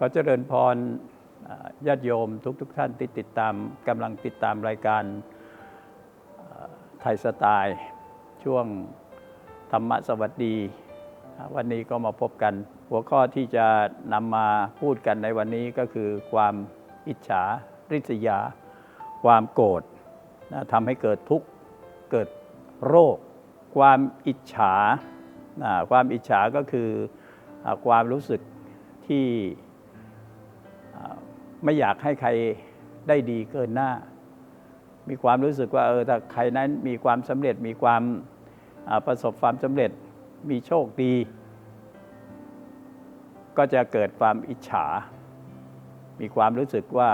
ขอเจริญพรญาติโยมทุกทุกท่านที่ติดตามกำลังติดตามรายการไทยสไตล์ช่วงธรรมะสวัสดี วันนี้ก็มาพบกัน หัวข้อที่จะนำมาพูดกันในวันนี้ก็คือความอิจฉาริษยา ความโกรธทำให้เกิดทุกข์เกิดโรค ความอิจฉาความอิจฉาก็คือความรู้สึกที่ ไม่อยากให้ใครได้ดีเกินหน้า มีความรู้สึกว่าเออถ้าใครนั้นมีความสำเร็จมีความประสบความสำเร็จมีโชคดี ก็จะเกิดความอิจฉา มีความรู้สึกว่า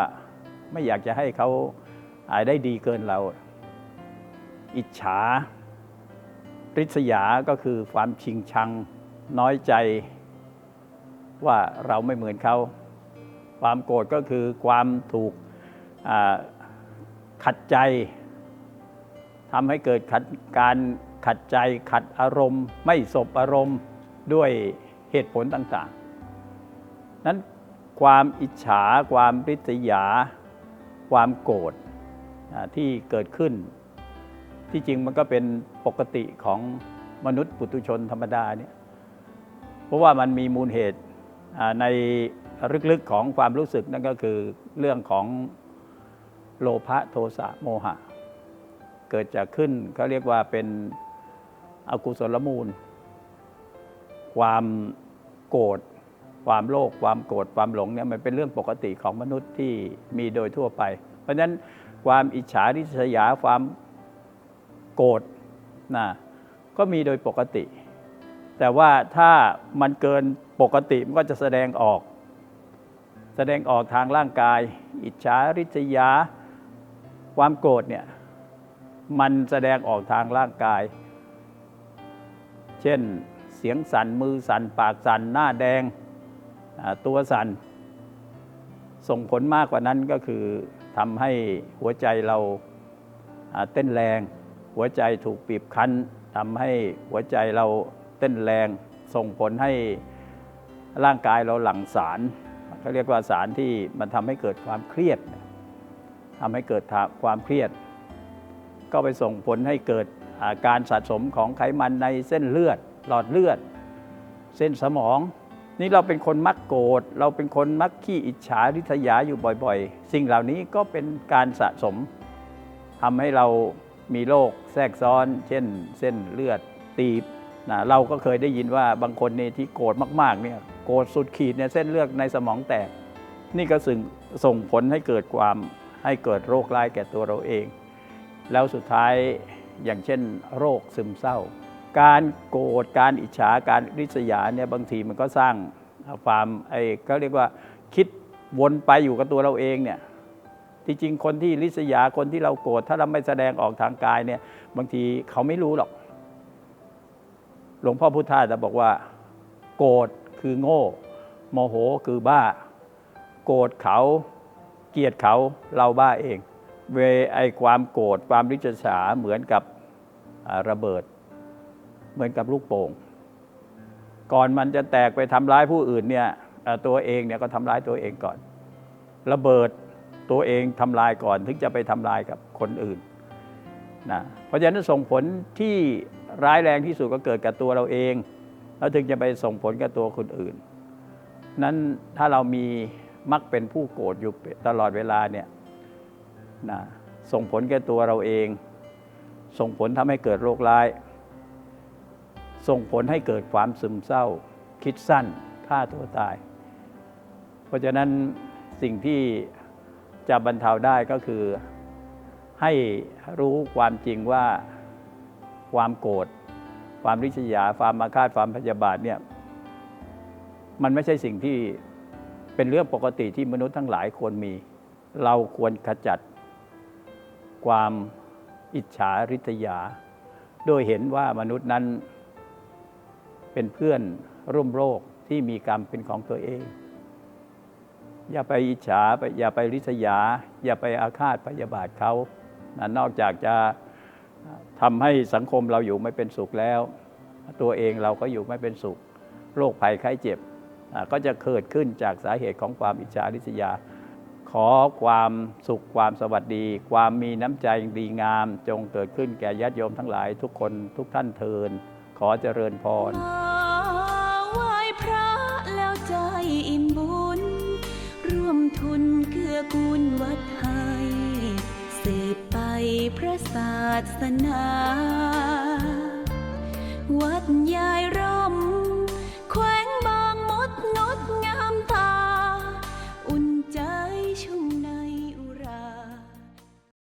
ไม่อยากจะให้เขาอาได้ดีเกินเรา อิจฉาริษยาก็คือความชิงชังน้อยใจว่าเราไม่เหมือนเขา ความโกรธก็คือความถูกขัดใจทำให้เกิดขัดการขัดใจขัดอารมณ์ ไม่สบอารมณ์ด้วยเหตุผลต่างๆ นั้นความอิจฉาความริษยา ความโกรธที่เกิดขึ้น ที่จริงมันก็เป็นปกติของมนุษย์ปุถุชนธรรมดาเนี่ยเพราะว่ามันมีมูลเหตุใน ลึกๆของความรู้สึกนั่นก็คือเรื่องของโลภะโทสะโมหะ เกิดจากขึ้นเขาเรียกว่าเป็นอกุศลมูล ความโกรธความโลภความโกรธความหลงเนี่ยมันเป็นเรื่องปกติของมนุษย์ที่มีโดยทั่วไป เพราะฉะนั้นความอิจฉาริษยาความโกรธนะก็มีโดยปกติ แต่ว่าถ้ามันเกินปกติมันก็จะแสดงออก แสดงออกทางร่างกาย อิจฉาริษยา ความโกรธเนี่ยมันแสดงออกทางร่างกาย เช่นเสียงสั่นมือสั่นปากสั่นหน้าแดงตัวสั่นส่งผลมากกว่านั้นก็คือทำให้หัวใจเราเต้นแรง หัวใจถูกบีบคั้นทำให้หัวใจเราเต้นแรง ส่งผลให้ร่างกายเราหลั่งสาร เขาเรียกว่าสารที่มันทำให้เกิดความเครียดทำให้เกิดความเครียด ก็ไปส่งผลให้เกิดอาการสะสมของไขมันในเส้นเลือด หลอดเลือด เส้นสมอง นี่เราเป็นคนมักโกรธเราเป็นคนมักขี้อิจฉาริษยาอยู่บ่อยๆ สิ่งเหล่านี้ก็เป็นการสะสมทำให้เรามีโรคแทรกซ้อน เช่น เส้นเลือดตีบนะเราก็เคยได้ยินว่าบางคนเนี่ยที่โกรธมากๆเนี่ย โกรธสุดขีดเนี่ยเส้นเลือดในสมองแตก นี่ก็ส่งส่งผลให้เกิดความให้เกิดโรคร้ายแก่ตัวเราเอง แล้วสุดท้ายอย่างเช่น โรคซึมเศร้า การโกรธการอิจฉาการริษยาเนี่ยบางทีมันก็สร้างความไอ้เขาเรียกว่าคิดวนไปอยู่กับตัวเราเองเนี่ยที่จริงคนที่ริษยาคนที่เราโกรธถ้าเราไม่แสดงออกทางกายเนี่ยบางทีเขาไม่รู้หรอก หลวงพ่อพุทธาจะบอกว่า โกรธ คือโง่ โมโหคือบ้า โกรธเขา เกลียดเขาเราบ้าเอง เวไอความโกรธความริษยาเหมือนกับระเบิด เหมือนกับลูกโป่ง ก่อนมันจะแตกไปทำร้ายผู้อื่นเนี่ยตัวเองเนี่ยก็ทำร้ายตัวเองก่อน ระเบิดตัวเองทำลายก่อนถึงจะไปทำลายกับคนอื่นนะเพราะฉะนั้นส่งผลที่ร้ายแรงที่สุดก็เกิดกับตัวเราเอง แล้วถึงจะไปส่งผลกับตัวคนอื่น นั้นถ้าเรามีมักเป็นผู้โกรธอยู่ตลอดเวลาเนี่ยนะส่งผลแก่ตัวเราเอง ส่งผลทำให้เกิดโรคร้าย ส่งผลให้เกิดความซึมเศร้า คิดสั้นฆ่าตัวตาย เพราะฉะนั้นสิ่งที่จะบรรเทาได้ก็คือ ให้รู้ความจริงว่าความโกรธ ความริษยา ความมาคาดความพยาบาทเนี่ยมันไม่ใช่สิ่งที่เป็นเรื่องปกติที่มนุษย์ทั้งหลายควรมี เราควรขจัด ความอิจฉาริษยา โดยเห็นว่ามนุษย์นั้น เป็นเพื่อนร่วมโลกที่มีกรรมเป็นของตัวเอง อย่าไปอิจฉาไปอย่าไปริษยา อย่าไปอาฆาตพยาบาทเขานะนอกจากจะ ทำให้สังคมเราอยู่ไม่เป็นสุขแล้ว ตัวเองเราก็อยู่ไม่เป็นสุขโรคภัยไข้เจ็บ ก็จะเกิดขึ้นจากสาเหตุของความอิจฉาริษยา ขอความสุขความสวัสดี ความมีน้ำใจดีงาม จงเกิดขึ้นแก่ญาติโยมทั้งหลายทุกคนทุกท่านเทิน ขอเจริญพรไหว้พระแล้วใจอิ่มบุญ ร่วมทุนเกื้อกูลวัดไทยสืบไป พระศาสนา